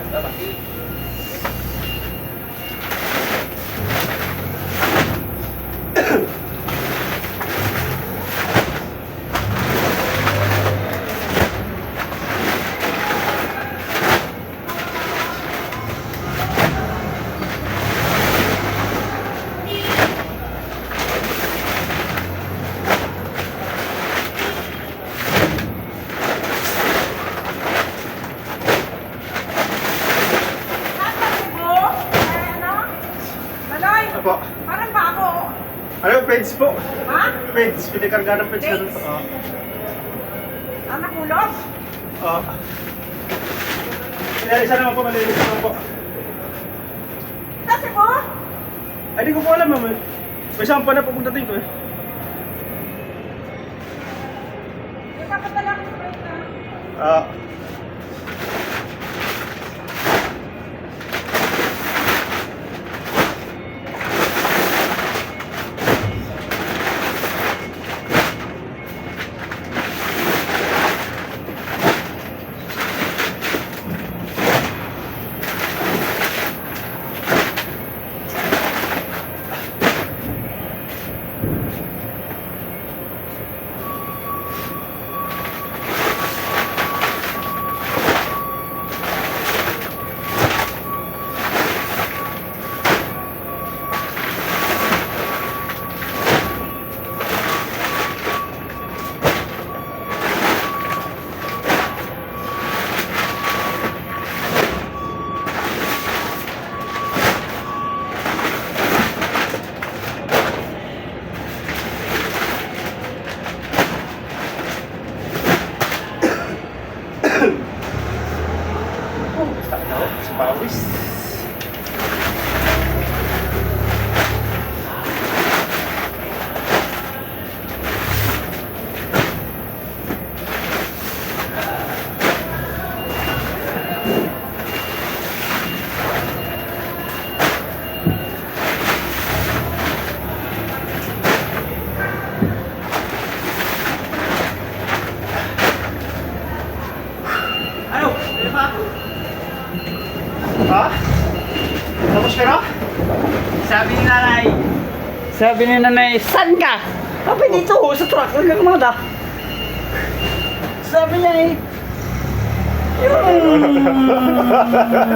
Yan, bye-bye. Apo. parang bago. Ano, peds po? Ha? Peds, pinakarga ng Peds? doon. Oo. Ang nakulog? Oo. Kaya isa naman po, malinis naman po. Kasi po? Ay, di ko po alam, ma'am. May sampa na pupunta din ko eh. Ipapadala ko sa. Ah. Oh, Ha? Tapos ka na? Sabi ni nanay, sabi ni nanay, saan ka? Sabi dito, sa truck, huwag kang mada. Sabi niya eh, yung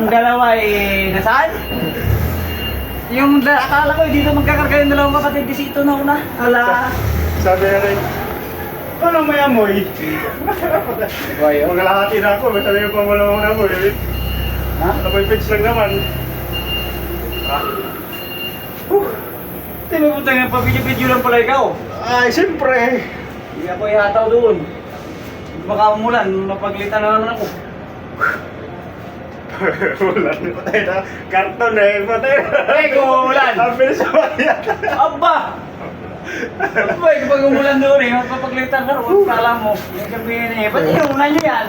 dalawa eh, nasaan? Yung da- akala ko eh, dito magkakarga yung dalawang kapatid, di sito na una. Ala. Sabi na rin, ano may amoy? Bayo. Maglalahati na ako, sabi ko pa wala akong amoy. Ha? Ano may pets lang naman. Ha? Hindi mo punta nga, pabidyo-bidyo lang pala ikaw. Ay, siyempre. Hindi ako ihataw doon. Baka umulan, mapaglitan na naman ako. wala na patay na. Karton eh, patay na. Eh, kung umulan. Ang bilis maya. Aba! Aba, kapag umulan doon eh, mapapaglitan ka rin, kala mo. Yung sabihin eh, ba't yung ulan nyo yan?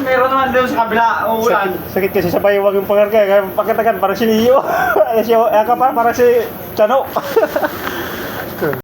Meron naman doon sa kabila, uulan. Sakit, sakit kasi sa baywag yung pangarga. Kaya pakitagan, parang si Leo. Ay, si, eh, ka pa, parang si Chano.